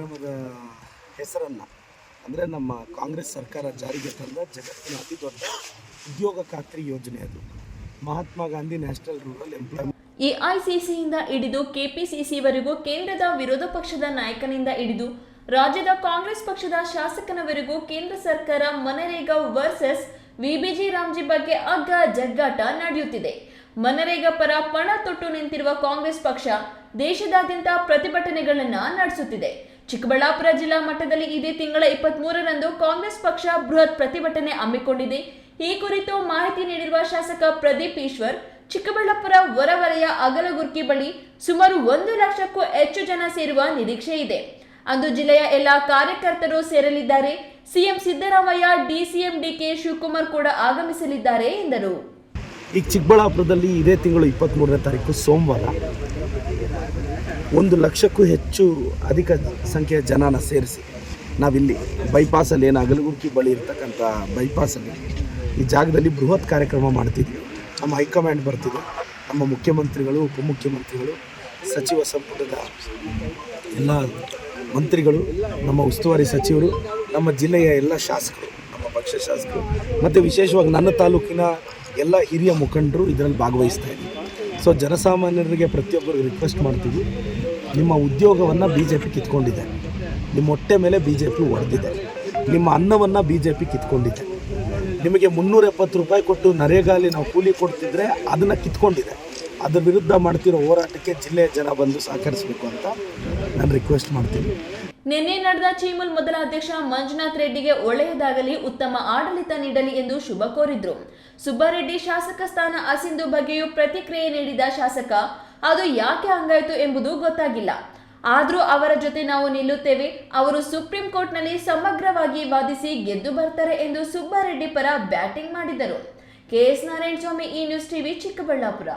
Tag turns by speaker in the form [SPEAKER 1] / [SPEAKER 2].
[SPEAKER 1] ಕಾರ್ಯಕ್ರಮದ ಹೆಸರನ್ನು ಅಂದರೆ ನಮ್ಮ ಕಾಂಗ್ರೆಸ್ ಸರ್ಕಾರ ಜಾರಿಗೆ ತಂದ ಜಗತ್ತಿನ ಅತಿ ದೊಡ್ಡ ಉದ್ಯೋಗ ಖಾತ್ರಿ ಯೋಜನೆ ಅದು. Mahatma Gandhi national rural employment.
[SPEAKER 2] ಎಐಸಿಸಿಯಿಂದ ಹಿಡಿದು ಕೆಪಿಸಿಸಿವರೆಗೂ ಕೇಂದ್ರದ ವಿರೋಧ ಪಕ್ಷದ ನಾಯಕನಿಂದ ಹಿಡಿದು ರಾಜ್ಯದ ಕಾಂಗ್ರೆಸ್ ಪಕ್ಷದ ಶಾಸಕನವರೆಗೂ ಕೇಂದ್ರ ಸರ್ಕಾರ ಮನರೇಗಾ ವರ್ಸಸ್ ವಿಬಿಜಿ ರಾಮ್ಜಿ ಬಗ್ಗೆ ಅಗ್ಗ ಜಗ್ಗಾಟ ನಡೆಯುತ್ತಿದೆ. ಮನರೇಗಾ ಪರ ಪಣ ತೊಟ್ಟು ನಿಂತಿರುವ ಕಾಂಗ್ರೆಸ್ ಪಕ್ಷ ದೇಶದಾದ್ಯಂತ ಪ್ರತಿಭಟನೆಗಳನ್ನ ನಡೆಸುತ್ತಿದೆ. ಚಿಕ್ಕಬಳ್ಳಾಪುರ ಜಿಲ್ಲಾ ಮಟ್ಟದಲ್ಲಿ ಇದೇ ತಿಂಗಳ ಇಪ್ಪತ್ತ್ ಮೂರರಂದು ಕಾಂಗ್ರೆಸ್ ಪಕ್ಷ ಬೃಹತ್ ಪ್ರತಿಭಟನೆ ಹಮ್ಮಿಕೊಂಡಿದೆ. ಈ ಕುರಿತು ಮಾಹಿತಿ ನೀಡಿರುವ ಶಾಸಕ ಪ್ರದೀಪ್ ಈಶ್ವರ್, ಚಿಕ್ಕಬಳ್ಳಾಪುರ ಹೊರವಲಯ ಅಗಲಗುರ್ಕಿ ಬಳಿ ಸುಮಾರು ಒಂದು ಲಕ್ಷಕ್ಕೂ ಹೆಚ್ಚು ಜನ ಸೇರುವ ನಿರೀಕ್ಷೆ ಇದೆ. ಅಂದು ಜಿಲ್ಲೆಯ ಎಲ್ಲ ಕಾರ್ಯಕರ್ತರು ಸೇರಲಿದ್ದಾರೆ. CM Siddaramaiah, DCM DK Shivakumar ಕೂಡ ಆಗಮಿಸಲಿದ್ದಾರೆ ಎಂದರು.
[SPEAKER 1] ಈಗ ಚಿಕ್ಕಬಳ್ಳಾಪುರದಲ್ಲಿ ಇದೇ ತಿಂಗಳು ಇಪ್ಪತ್ತ್ಮೂರನೇ ತಾರೀಕು ಸೋಮವಾರ. ಒಂದು ಲಕ್ಷಕ್ಕೂ ಹೆಚ್ಚು ಅಧಿಕ ಸಂಖ್ಯೆಯ ಜನನ ಸೇರಿಸಿ ನಾವಿಲ್ಲಿ ಬೈಪಾಸಲ್ಲಿ ಏನು ಅಗಲಗುರ್ಕಿ ಬಳಿ ಇರ್ತಕ್ಕಂಥ ಬೈಪಾಸಲ್ಲಿ ಈ ಜಾಗದಲ್ಲಿ ಬೃಹತ್ ಕಾರ್ಯಕ್ರಮ ಮಾಡ್ತಿದ್ವಿ. ನಮ್ಮ ಹೈಕಮಾಂಡ್ ಬರ್ತಿದೆ. ನಮ್ಮ ಮುಖ್ಯಮಂತ್ರಿಗಳು, ಉಪಮುಖ್ಯಮಂತ್ರಿಗಳು, ಸಚಿವ ಸಂಪುಟದ ಎಲ್ಲ ಮಂತ್ರಿಗಳು, ನಮ್ಮ ಉಸ್ತುವಾರಿ ಸಚಿವರು, ನಮ್ಮ ಜಿಲ್ಲೆಯ ಎಲ್ಲ ಶಾಸಕರು, ನಮ್ಮ ಪಕ್ಷ ಶಾಸಕರು, ಮತ್ತು ವಿಶೇಷವಾಗಿ ನನ್ನ ತಾಲೂಕಿನ ಎಲ್ಲ ಹಿರಿಯ ಮುಖಂಡರು ಇದರಲ್ಲಿ ಭಾಗವಹಿಸ್ತಾ ಇದ್ದಾರೆ. ಸೊ ಜನಸಾಮಾನ್ಯರಿಗೆ ಪ್ರತಿಯೊಬ್ಬರಿಗೆ ರಿಕ್ವೆಸ್ಟ್ ಮಾಡ್ತೀವಿ. ನಿಮ್ಮ ಉದ್ಯೋಗವನ್ನು ಬಿ ಜೆ ಪಿ ಕಿತ್ಕೊಂಡಿದೆ. ನಿಮ್ಮ ಹೊಟ್ಟೆ ಮೇಲೆ ಬಿ ಜೆ ಪಿ ಹೊಡೆದಿದೆ ನಿಮ್ಮ ಅನ್ನವನ್ನು ಬಿ ಜೆ ಪಿ ಕಿತ್ಕೊಂಡಿದೆ. ನಿಮಗೆ ಮುನ್ನೂರ ಎಪ್ಪತ್ತು ರೂಪಾಯಿ ಕೊಟ್ಟು ನರೇಗಾಲಿ ನಾವು ಕೂಲಿ ಕೊಡ್ತಿದ್ರೆ ಅದನ್ನು ಕಿತ್ಕೊಂಡಿದೆ. ಅದ್ರ ವಿರುದ್ಧ ಮಾಡ್ತಿರೋ ಹೋರಾಟಕ್ಕೆ ಜಿಲ್ಲೆಯ ಜನ ಬಂದು ಸಹಕರಿಸಬೇಕು ಅಂತ ನಾನು ರಿಕ್ವೆಸ್ಟ್ ಮಾಡ್ತೀನಿ.
[SPEAKER 2] ನಿನ್ನೆ ನಡೆದ ಚೀಮುಲ್ ಮೊದಲ ಅಧ್ಯಕ್ಷ ಮಂಜುನಾಥ್ ರೆಡ್ಡಿಗೆ ಒಳ್ಳೆಯದಾಗಲಿ, ಉತ್ತಮ ಆಡಳಿತ ನೀಡಲಿ ಎಂದು ಶುಭ ಕೋರಿದ್ರು. ಸುಬ್ಬಾರೆಡ್ಡಿ ಶಾಸಕ ಸ್ಥಾನ ಅಸಿಂದು ಬಗ್ಗೆಯೂ ಪ್ರತಿಕ್ರಿಯೆ ನೀಡಿದ ಶಾಸಕ, ಅದು ಯಾಕೆ ಹಂಗಾಯಿತು ಎಂಬುದು ಗೊತ್ತಾಗಿಲ್ಲ. ಆದರೂ ಅವರ ಜೊತೆ ನಾವು ನಿಲ್ಲುತ್ತೇವೆ, ಅವರು ಸುಪ್ರೀಂ ಕೋರ್ಟ್ನಲ್ಲಿ ಸಮಗ್ರವಾಗಿ ವಾದಿಸಿ ಗೆದ್ದು ಬರ್ತಾರೆ ಎಂದು ಸುಬ್ಬಾರೆಡ್ಡಿ ಪರ ಬ್ಯಾಟಿಂಗ್ ಮಾಡಿದರು. ಕೆಎಸ್ ನಾರಾಯಣ ಸ್ವಾಮಿ ಈ ನ್ಯೂಸ್ ಟಿವಿ ಚಿಕ್ಕಬಳ್ಳಾಪುರ.